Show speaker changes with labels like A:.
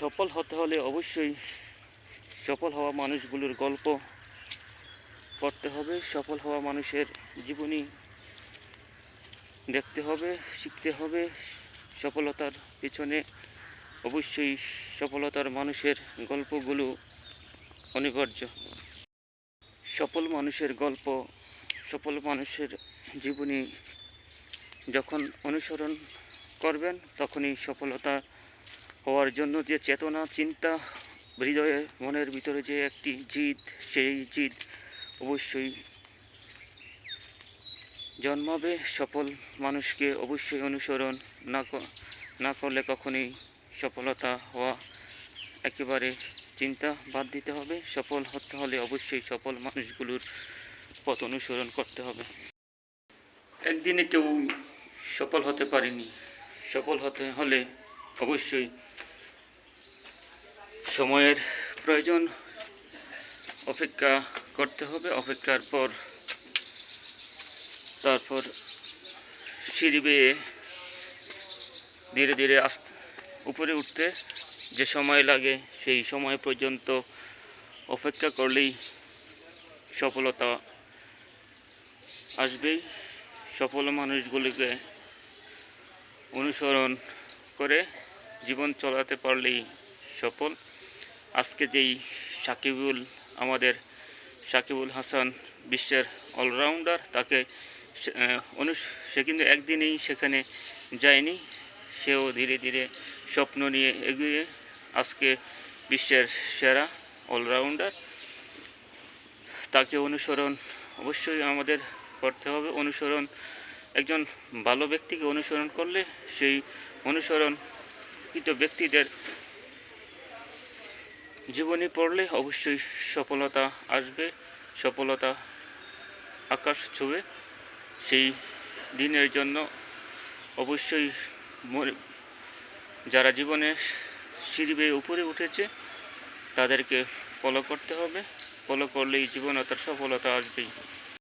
A: সফল হতে হলে অবশ্যই সফল হওয়া মানুষগুলোর গল্প পড়তে হবে, সফল হওয়া মানুষের জীবনী দেখতে হবে, শিখতে হবে। সফলতার পিছনে অবশ্যই সফলতার মানুষের গল্পগুলো অনিবার্য। সফল মানুষের গল্প, সফল মানুষের জীবনী যখন অনুসরণ করবেন, তখনই সফলতা হওয়ার জন্য যে চেতনা, চিন্তা, হৃদয়ে, মনের ভিতরে যে একটি জিদ, সেই জিদ অবশ্যই জন্মাবে। সফল মানুষকে অবশ্যই অনুসরণ না না করলে কখনোই সফলতা হওয়া একেবারে চিন্তা বাদ দিতে হবে। সফল হতে হলে অবশ্যই সফল মানুষগুলোর পথ অনুসরণ করতে হবে। একদিনে কেউ সফল হতে পারেনি। সফল হতে হলে অবশ্যই সময়ের প্রয়োজন। অপেক্ষা করতে হবে, অপেক্ষার পর, তারপর সিঁড়ি বেয়ে ধীরে ধীরে আস্তে, উপরে উঠতে যে সময় লাগে সেই সময় পর্যন্ত অপেক্ষা করলেই সফলতা আসবেই। সফল মানুষগুলিকে অনুসরণ করে জীবন চলাতে পারলেই সফল। আজকে যেই সাকিবুল, আমাদের সাকিবুল হাসান বিশ্বের অলরাউন্ডার, তাকে সে- কিন্তু একদিনেই সেখানে যায়নি। সেও ধীরে ধীরে স্বপ্ন নিয়ে এগিয়ে আজকে বিশ্বের সেরা অলরাউন্ডার। তাকে অনুসরণ অবশ্যই আমাদের করতে হবে। অনুসরণ, একজন ভালো ব্যক্তিকে অনুসরণ করলে সেই অনুসরণ কিন্তু ব্যক্তিদের জীবনী পড়লে অবশ্যই সফলতা আসবে, সফলতা আকাশ ছুঁবে সেই দিনের জন্য অবশ্যই যারা জীবনে সিঁড়ি উপরে উঠেছে, তাদেরকে ফলো করতে হবে। ফলো করলেই জীবনে তার সফলতা আসবেই।